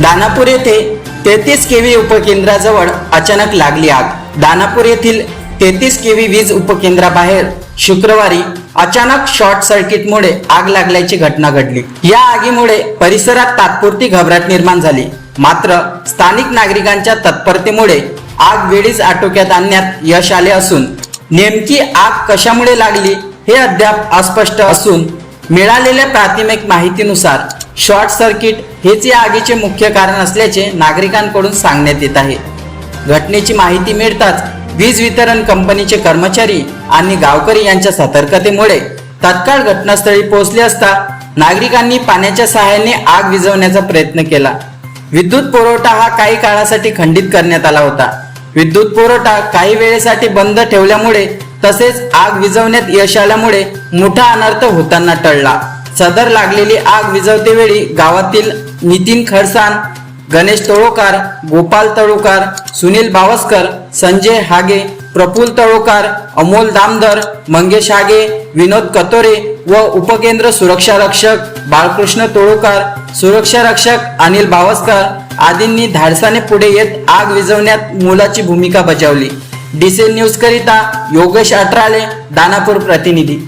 दानापूर येथे तेहतीस केव्ही उपकेंद्राजवळ अचानक लागली आग. दानापूर येथील तेहतीस केव्ही वीज उपकेंद्राबाहेर शुक्रवारी अचानक शॉर्ट सर्किटमुळे आग लागल्याची घटना घडली. या आगीमुळे परिसरात तात्पुरती घबराट निर्माण झाली. मात्र स्थानिक नागरिकांच्या तत्परतेमुळे आग वेळीच आटोक्यात आणण्यात यश आले असून नेमकी आग कशामुळे लागली हे अद्याप अस्पष्ट असून मिळालेल्या प्राथमिक माहितीनुसार शॉर्ट सर्किट हेच या आगीचे मुख्य कारण असल्याचे नागरिकांकडून सांगण्यात येत आहे. घटनेची माहिती मिळताच वीज वितरण कंपनीचे कर्मचारी आणि गावकरी यांच्या सतर्कतेमुळे तत्काळ घटनास्थळी पोहोचले असता नागरिकांनी पाण्याच्या सहाय्याने आग विझवण्याचा प्रयत्न केला. विद्युत पुरवठा हा काही काळासाठी खंडित करण्यात आला होता. विद्युत पुरवठा काही वेळेसाठी बंद ठेवल्यामुळे तसेच आग विझवण्यात यश आल्यामुळे मोठा अनर्थ होताना टळला. सदर लागलेली आग विझवतेवेळी गावातील नितीन खडसान गणेश तळोकार गोपाल तळोकार सुनील भावस्कर संजय हागे प्रफुल तळोकार अमोल दामदर मंगेश हागे विनोद कतोरे व उपकेंद्र सुरक्षा रक्षक बाळकृष्ण तोळोकार सुरक्षा रक्षक अनिल भावस्कर आदींनी धाडसाने पुढे येत आग विझवण्यात मोलाची भूमिका बजावली. डीसी न्यूज करिता योगेश अठराले दानापूर प्रतिनिधी.